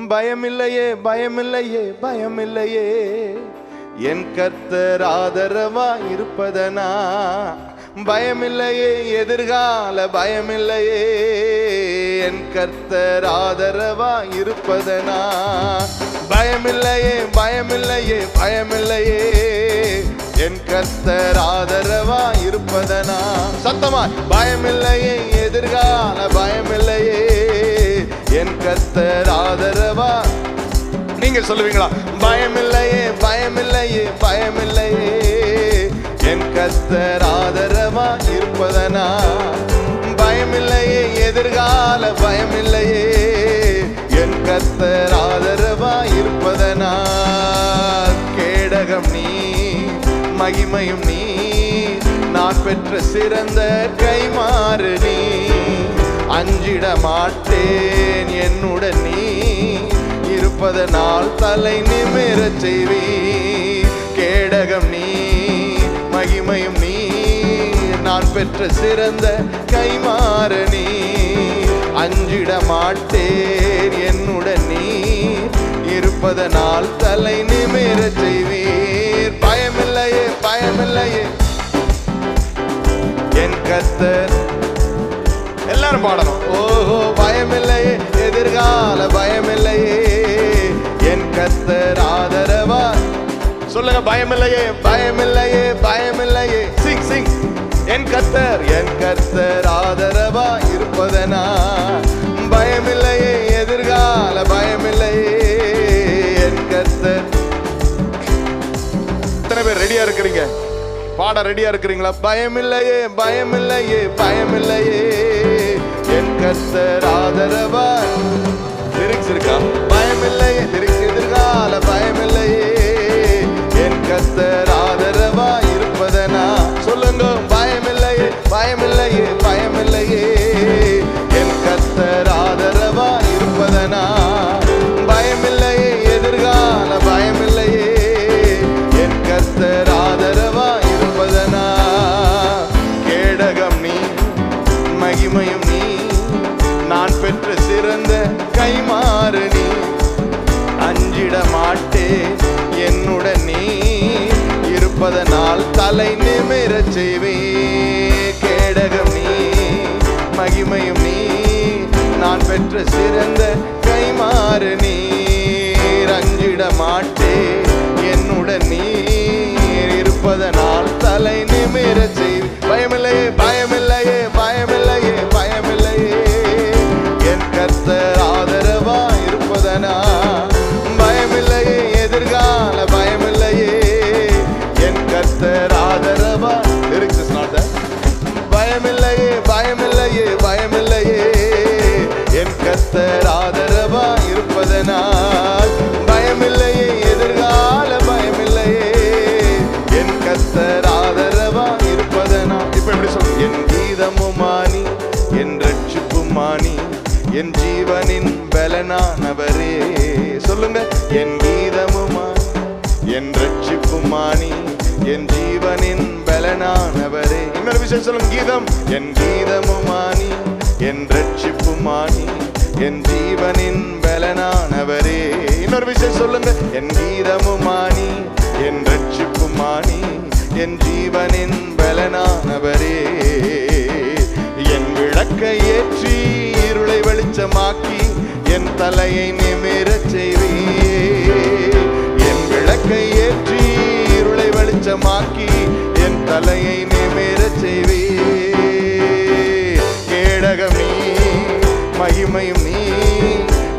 பயமில்லையே பயமில்லையே பயமில்லையே. என் கர்த்தர் ஆதரவா இருப்பதனா? பயமில்லையே எதிர்கால பயமில்லையே. என் கர்த்தர் ஆதரவா இருப்பதனா? பயமில்லையே பயமில்லையே பயமில்லையே. என் கர்த்தர் ஆதரவா இருப்பதனா? சத்தமா பயமில்லையே எதிர்கால பயமில்லையே. என் கர்த்தர் சொல்லுவீங்களா? பயமில்லையே பயமில்லையே பயமில்லையே. என் கஸ்தர் ஆதரவா இருப்பதனா? பயமில்லையே எதிர்கால பயமில்லையே. என் கஸ்தர் ஆதரவா இருப்பதனா? கேடகம் நீ மகிமையும் நீ நான் பெற்ற சிறந்த கைமாறு நீ. அஞ்சிட மாட்டேன் என்னுடன் நீ. இருப்பதனால் தலை நிமிரச் செய்வி கேடகம் நீ மகிமையும் நீ நான் பெற்ற சிறந்த கைமாறு நீ அஞ்சிட மாட்டேன் என்னுடன் நீ இருப்பதனால் தலை நிமிரச் செய்வீர். பயமில்லையே பயமில்லையே. என் கத்தர் எல்லாரும் பாடணும். ஓஹோ பயமில்லையே. எதிர்கால பயமில்லையே. என் கத்தர் ஆதரவா? சொல்லுங்க பயமில்லையே பயமில்லையே பயமில்லையே. சிங் சிங். என் கத்தர் என் கத்தர் ஆதரவா இருப்பதனா? பயமில்லையே எதிர்கால பயமில்லையே. என் கத்தர் எத்தனை பேர் ரெடியா இருக்கிறீங்க? பாட ரெடியா இருக்கிறீங்களா? பயமில்லையே பயமில்லையே பயமில்லையே. என் கத்தர் ஆதரவா? லிரிக்ஸ் இருக்கா? பயமில்லையே லிரிக்ஸ் பயமில்லையே என் கர்த்தர் ஆதரவா இருப்பதனா சொல்லுங்க பயமில்லையே பயமில்லையே பயமில்லையே. என்னுடன் நீ இருப்பதனால் தலை நிமிரச் செய்வே. கேடகம் நீ மகிமையும் நீ நான் பெற்ற சிறந்த கைமாறு நீ ரஞ்சிட மாட்டேன் பயமில்லையே பயமில்லையே பயமில்லையே. என் கத்தராத தேவனின் பலனானவரே. இன்னொரு விஷயம் சொல்லும் கீதம். என் கீதமுமானி என் ரட்சிப்புமானி என் ஜீவனின் பலனானவரே. இன்னொரு விஷயம் சொல்லுங்க என் கீதமுமானி என் ரட்சிப்புமானி என் ஜீவனின் பலனானவரே. என் விளக்கை ஏற்றி இருளை வெளிச்சமாக்கி என் தலையை நிமிரச் செய்வே என் விளக்கை ஏற்றி இருளை வெளிச்சமாக்கி தலையை நிமிரச் செய்வே கேடகம் நீ மகிமையும் நீ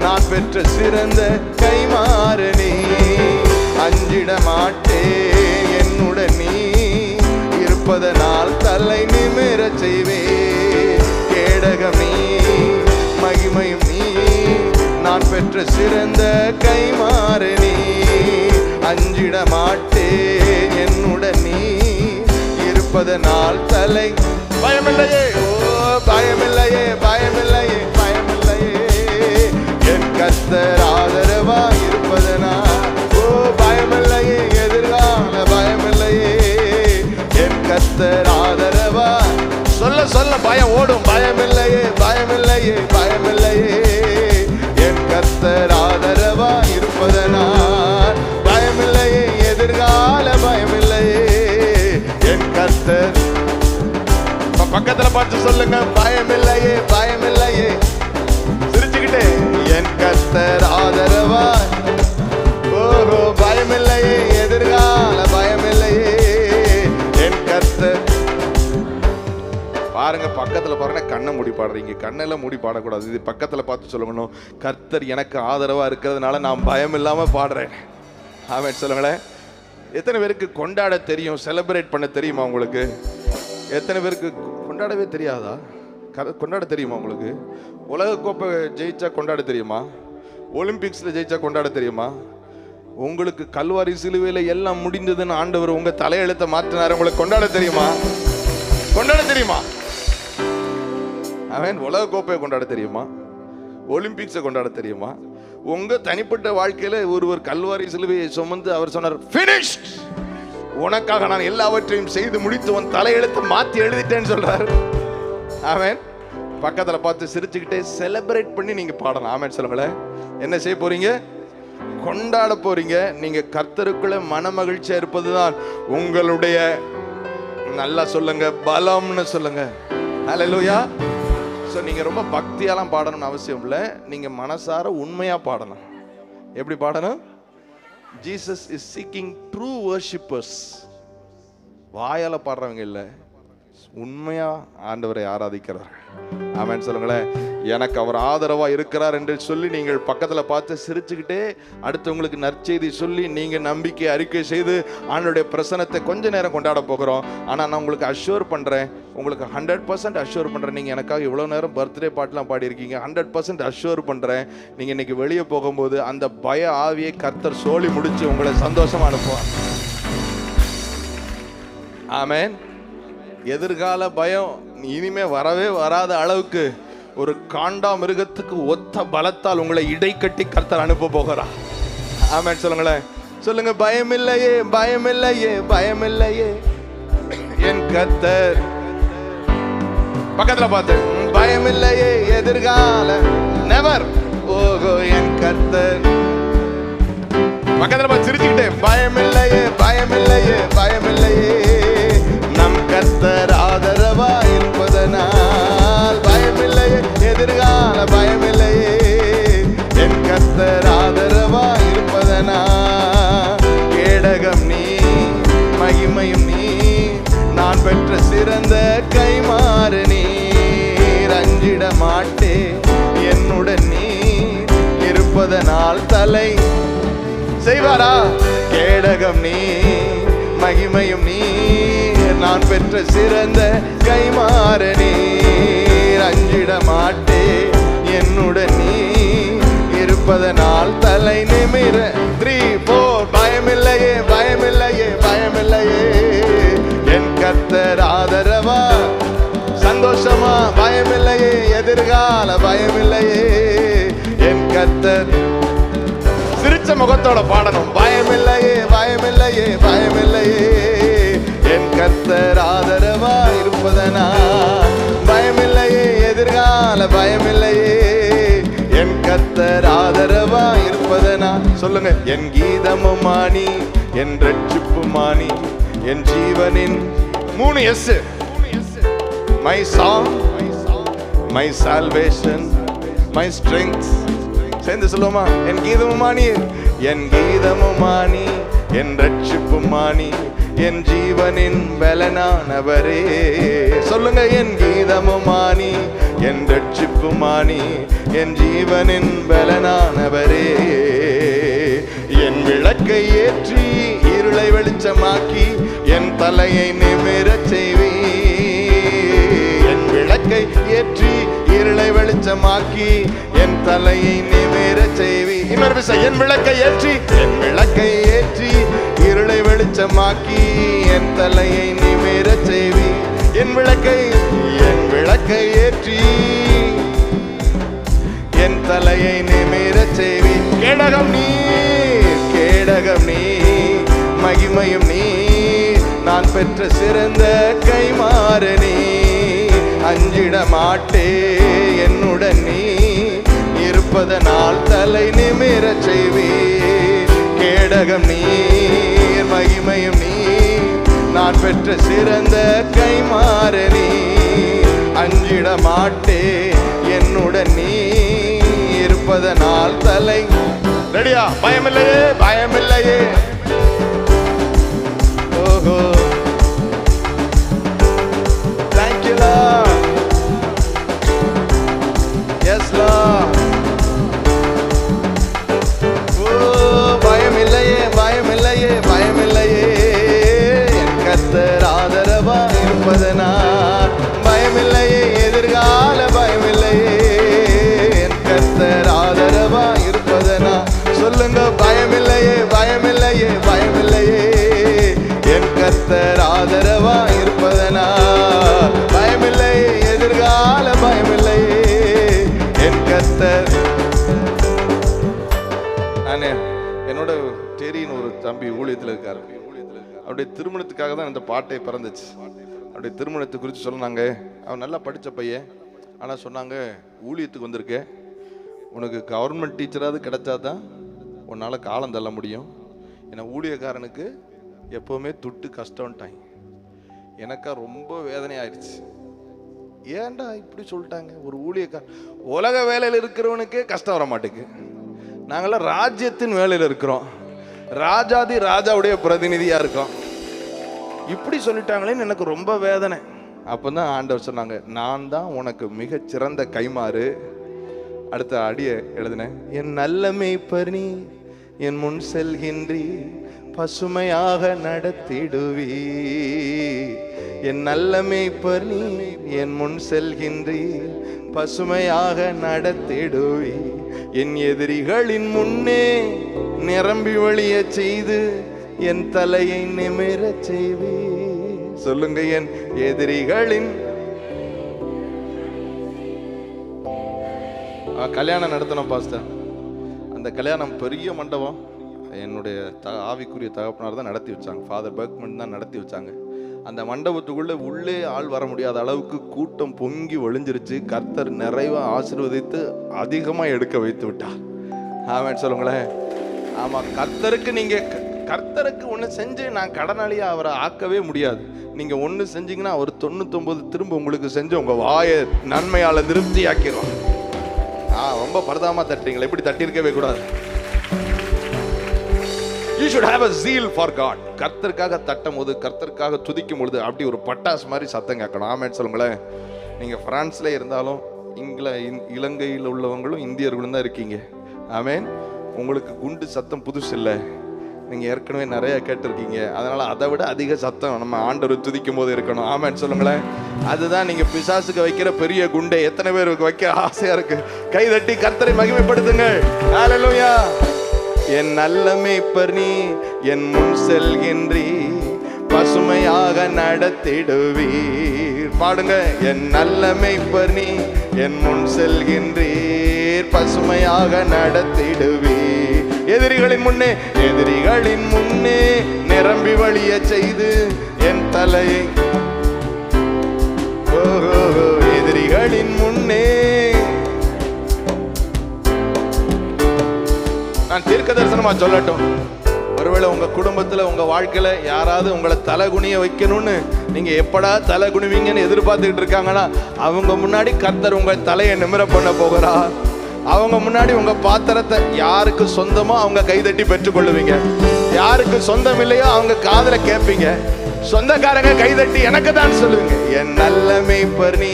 நான் பெற்ற சிறந்த கைமாறு நீ அஞ்சிட மாட்டே என்னுடன் நீ இருப்பதனால் தலை நிமிரச் செய்வே கேடகம் நீ மகிமையும் நீ நான் பெற்ற சிறந்த கைமாறு நீ அஞ்சிட மாட்டே என்னுடன் நீ இருப்பதனால் தலை. பயமில்லையே ஓ பயமில்லையே பயமில்லையே பயமில்லையே. என் கத்தர் ஆதரவா இருப்பதனா ஓ பயமில்லையே எதிர்கால பயமில்லையே. என் கத்தர் ஆதரவா. சொல்ல சொல்ல பயம் ஓடும். பயமில்லையே பயமில்லையே பயமில்லையே. பக்கத்துல பார்த்து சொல்லுங்க. பயமில்லையே பயமில்லையே. சிரிச்சுக்கிட்டே என் கர்த்தர் ஆதரவா ஓஹோ பயமில்லையே எதிர்கால பயமில்லையே. என் கர்த்தர். பாருங்க பக்கத்துல பாருங்க கண்ணை மூடி பாடுறீங்க. கண்ணெல்லாம் மூடி பாடக்கூடாது. இது பக்கத்துல பார்த்து சொல்லணும் கர்த்தர் எனக்கு ஆதரவா இருக்கிறதுனால நான் பயம் இல்லாம பாடுறேன். ஆமாம் சொல்லுங்களேன். எத்தனை பேருக்கு கொண்டாட தெரியும் செலிப்ரேட் பண்ண தெரியுமா உங்களுக்கு? எத்தனை பேருக்கு கொண்டாடவே தெரியாதா? கொண்டாட தெரியுமா உங்களுக்கு? உலகக்கோப்பை ஜெயிச்சா கொண்டாட தெரியுமா? ஒலிம்பிக்ஸில் ஜெயிச்சா கொண்டாட தெரியுமா? உங்களுக்கு கல்வாரி சிலுவையில் எல்லாம் முடிந்ததுன்னு ஆண்டவர் உங்க தலையெழுத்தை மாற்றினார். உங்களுக்கு கொண்டாட தெரியுமா? கொண்டாட தெரியுமா? அவன் உலகக்கோப்பையை கொண்டாட தெரியுமா? ஒலிம்பிக்ஸை கொண்டாட தெரியுமா? உங்க தனிப்பட்ட வாழ்க்கையில ஒருவர் கல்வாரி சிலுவையை சுமந்து அவர் சொன்னார் ஃபினிஷ்ட் உனக்காக நான் எல்லாவற்றையும் செய்து முடித்து உன் தலையெழுத்து மாற்றி எழுதிட்டேன்னு சொல்றாரு. அவன் பக்கத்தில் பார்த்து சிரிச்சுக்கிட்டே செலிப்ரேட் பண்ணி நீங்கள் பாடலாம் ஆமேன் சொல்லுங்களேன் என்ன செய்ய போறீங்க? கொண்டாட போறீங்க. நீங்க கர்த்தருக்குள்ள மன இருப்பது தான் உங்களுடைய நல்லா சொல்லுங்க பலம்னு சொல்லுங்க. ஹலோயா ஸோ நீங்க ரொம்ப பக்தியாலாம் பாடணும்னு அவசியம் இல்லை. நீங்க மனசார உண்மையா பாடணும். எப்படி பாடணும்? Jesus is seeking true worshippers வாயால் பாடுறவங்க இல்லை. உண்மையா ஆண்டவரை ஆராதிக்கிறார். ஆமென் சொல்லுங்களேன். எனக்கு அவர் ஆதரவா இருக்கிறார் என்று சொல்லி நீங்கள் பக்கத்துல பார்த்து சிரிச்சுக்கிட்டே அடுத்தவங்களுக்கு நற்செய்தி சொல்லி நீங்க நம்பிக்கை அறிக்கை செய்து ஆண்டோடைய பிரசனத்தை கொஞ்ச நேரம் கொண்டாட போகிறோம். ஆனா நான் உங்களுக்கு அஷ்யூர் பண்றேன். உங்களுக்கு ஹண்ட்ரட் பர்சன்ட் அஷ்யூர் பண்றேன். நீங்க எனக்காக இவ்வளவு நேரம் பர்த்டே பாட்டுலாம் பாடியிருக்கீங்க. ஹண்ட்ரட் பர்சன்ட் அஷ்யூர் பண்றேன். நீங்க இன்னைக்கு வெளியே போகும்போது அந்த பய ஆவியை கர்த்தர் சோழி முடிச்சு உங்களை சந்தோஷமா அனுப்புவார். ஆமேன். எதிர்கால பயம் இனிமே வரவே வராத அளவுக்கு ஒரு காண்டா மிருகத்துக்கு ஒத்த பலத்தால் உங்களை இடைக்கட்டி கர்த்தர் அனுப்ப போகிறார். ஆமென் சொல்லுங்களேன். சொல்லுங்க பயமில்லையே பயமில்லையே பயமில்லையே. என் கர்த்தர். பக்கத்துல பார்த்து பயமில்லையே எதிர்கால. நெவர் ஓகோ என் கர்த்தர். பக்கத்துல பார்த்து சிரிச்சுக்கிட்டே பயமில்லையே பயமில்லையே பயமில்லையே. கர்த்தர் ஆதரவா இருப்பதனால் பயமில்லையே எதிர்கால பயமில்லையே. என் கர்த்தர் ஆதரவா இருப்பதனால் கேடகம் நீ மகிமையும் நீ நான் பெற்ற சிறந்த கைமாறு நீ ரஞ்சிட மாட்டே என்னுடன் நீ இருப்பதனால் தலை செய்வாரா? கேடகம் நீ மகிமையும் நீ நான் பெற்ற சிறந்த கைமாற நீ அஞ்சிட மாட்டே என்னுடன் நீ இருப்பதனால் தலை நிமிர. Three four பயமில்லையே பயமில்லையே பயமில்லையே. என் கத்தர் ஆதரவா? சந்தோஷமா? பயமில்லையே எதிர்கால பயமில்லையே. என் கத்தர் சிரிச்ச முகத்தோட பாடணும். பயமில்லையே சொல்லுங்க. என் கீதமும் மாணி என் ரட்சிப்பு மாணி என் ஜீவனின் மூணு is my song my salvation my strengths சேர்ந்து சொல்லுவோமா? என் கீதமுமானி என் கீதமுமானி என் ரட்சிப்புமானி என் ஜீவனின் பலனானவரே. சொல்லுங்க என் கீதமுமானி என் ரட்சிப்புமானி என் ஜீவனின் பலனானவரே. விளக்கை ஏற்றி இருளை வெளிச்சமாக்கி என் தலையை நிமிரச் செய்வீ. என் விளக்கை ஏற்றி இருளை வெளிச்சமாக்கி என் தலையை நிமிரச் செய்வி. இன்னொரு விஷயம் என் விளக்கை ஏற்றி. என் விளக்கை ஏற்றி இருளை வெளிச்சமாக்கி என் தலையை நிமிரச் செய்வி. என் விளக்கை என் விளக்கை ஏற்றி என் தலையை நிமிரச் செய்வி. கேடகம் நீ கேடகம் நீ மகிமையும் நீ நான் பெற்ற சிறந்த கைமாறு நீ அஞ்சிட மாட்டே என்னுடன் நீ இருப்பதனால் தலை நிமிரச் செய்வே கேடகம் நீர் மகிமையும் நீர் நான் பெற்ற சிறந்த கைமாறு நீ அஞ்சிட மாட்டே என்னுடன் நீ இருப்பதனால் தலை ரெடியா பயமில்லையே பயமில்லையே. ஓஹோ. கத்தர் ஆதரவா இருப்பதனா பயமில்லை எதிர்கால பயமில்லை. என் கத்தர் நானே என்னோட டெரின்னு ஒரு தம்பி ஊழியத்தில் இருக்காரு. அவருடைய திருமணத்துக்காக தான் இந்த பாட்டை பிறந்துச்சு. அவருடைய திருமணத்தை குறித்து சொன்னாங்க. அவன் நல்லா படித்த பையன். ஆனால் சொன்னாங்க ஊழியத்துக்கு வந்திருக்க. உனக்கு கவர்மெண்ட் டீச்சராவது கிடைச்சா தான் உன்னால் காலம் தள்ள முடியும். ஏன்னா ஊழியக்காரனுக்கு எப்போவுமே துட்டு கஷ்டம்ட்டாங்க எனக்கா ரொம்ப வேதனை ஆயிடுச்சு ஏன்டா இப்படி சொல்லிட்டாங்க? ஒரு ஊழியக்கார் உலக வேலையில் இருக்கிறவனுக்கே கஷ்டம் வர மாட்டேங்கு நாங்களாம் ராஜ்யத்தின் வேலையில் இருக்கிறோம். ராஜாதி ராஜாவுடைய பிரதிநிதியாக இருக்கோம். இப்படி சொல்லிட்டாங்களேன்னு எனக்கு ரொம்ப வேதனை. அப்போ தான் ஆண்டவர் சொன்னாங்க நான் தான் உனக்கு மிகச்சிறந்த கைமாறு அடுத்த அடியை எழுதினேன் என் நல்ல மேய்ப்பர் நீ என் முன் செல்கின்றி பசுமையாக நடத்திடுவீ என் நல்ல மேய்ப்பர் நீ என் முன் செல்கின்றி பசுமையாக நடத்திடுவி என் எதிரிகளின் முன்னே நிரம்பி வழிய செய்து என் தலையை நிமிரச் செய்வி சொல்லுங்க என் எதிரிகளின் ஆ, கல்யாணம் நடத்தணும் பாஸ்டர். அந்த கல்யாணம் பெரிய மண்டபம். என்னுடைய த ஆவிக்குரிய தகப்பனார் தான் நடத்தி வச்சாங்க. ஃபாதர் பர்க்மன் தான் நடத்தி வச்சாங்க. அந்த மண்டபத்துக்குள்ளே உள்ளே ஆள் வர முடியாத அளவுக்கு கூட்டம் பொங்கி ஒளிஞ்சிருச்சு. கர்த்தர் நிறைவாக ஆசிர்வதித்து அதிகமாக எடுக்க வைத்து விட்டார். ஆமாம் சொல்லுங்களேன். ஆமாம் கர்த்தருக்கு நீங்கள் கர்த்தருக்கு ஒன்று செஞ்சு நான் கடனாளியாக அவரை ஆக்கவே முடியாது. நீங்கள் ஒன்று செஞ்சீங்கன்னா அவர் தொண்ணூத்தொம்பது திரும்ப உங்களுக்கு செஞ்சு உங்கள் வாயை நன்மையால் திருப்தி ஆக்கிடும் ஆ ரொம்ப பரதாமா தட்டுறீங்களா. இப்படி தட்டியிருக்கவே கூடாது. You should have a for God கர்த்தருக்காக தட்டும் போது கர்த்தருக்காக துதிக்கும் பொழுது அப்படி ஒரு பட்டாசு மாதிரி சத்தம் கேட்கணும். ஆமேன்னு சொல்லுங்களேன். நீங்கள் ஃப்ரான்ஸில் இருந்தாலும் இங்கில இந்- இலங்கையில் உள்ளவங்களும் இந்தியர்களும் தான் இருக்கீங்க. ஆமேன். உங்களுக்கு குண்டு சத்தம் புதுசு இல்லை. நீங்கள் ஏற்கனவே நிறைய கேட்டிருக்கீங்க. அதனால் அதை விட அதிக சத்தம் நம்ம ஆண்டவர் துதிக்கும் போது இருக்கணும். ஆமேன்னு சொல்லுங்களேன். அதுதான் நீங்கள் பிசாசுக்கு வைக்கிற பெரிய குண்டை. எத்தனை பேருக்கு வைக்க ஆசையாக இருக்குது கை தட்டி கர்த்தரை மகிமைப்படுத்துங்கள். ஹalleluya என் நல்ல மேய்ப்பர் நீ என் முன் செல்கின்றீ பசுமையாக நடத்திடுவீர். பாடுங்க என் நல்ல மேய்ப்பர் நீ என் முன் செல்கின்றீர். பசுமையாக நடத்திடுவீர். எதிரிகளின் முன்னே எதிரிகளின் முன்னே நிரம்பி வழிய செய்து என் தலையை ஓஹோ எதிரிகளின் முன்னே நான் தீர்க்க தரிசனமா சொல்லட்டும். ஒருவேளை உங்க குடும்பத்துல உங்க வாழ்க்கையில யாராவது உங்களை தலை குனிய வைக்கணும்னு நீங்க எப்படா தலை குனிவீங்கன்னு எதிர்பார்த்துக்கிட்டு இருக்காங்கன்னா அவங்க முன்னாடி கர்த்தர் உங்க தலையை நிமிர பண்ண போகிறா? அவங்க முன்னாடி உங்க பாத்திரத்தை யாருக்கு சொந்தமோ அவங்க கைதட்டி பெற்றுக்கொள்ளுவீங்க. யாருக்கு சொந்தம் இல்லையோ அவங்க காதில் கேட்பீங்க. சொந்தக்காரங்க கைதட்டி எனக்கு தான் சொல்லுவீங்க. என் நல்ல மேய்ப்பர் நீ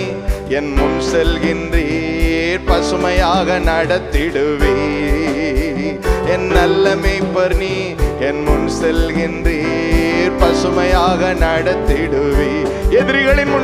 என் முன் செல்கின்றீர் பசுமையாக நடத்திடுவீர். என் நல்ல மேய்ப்பர் நீ என் முன் செல்கின்றீர். பசுமையாக நடத்திடுவீர். எதிரிகளின் முன்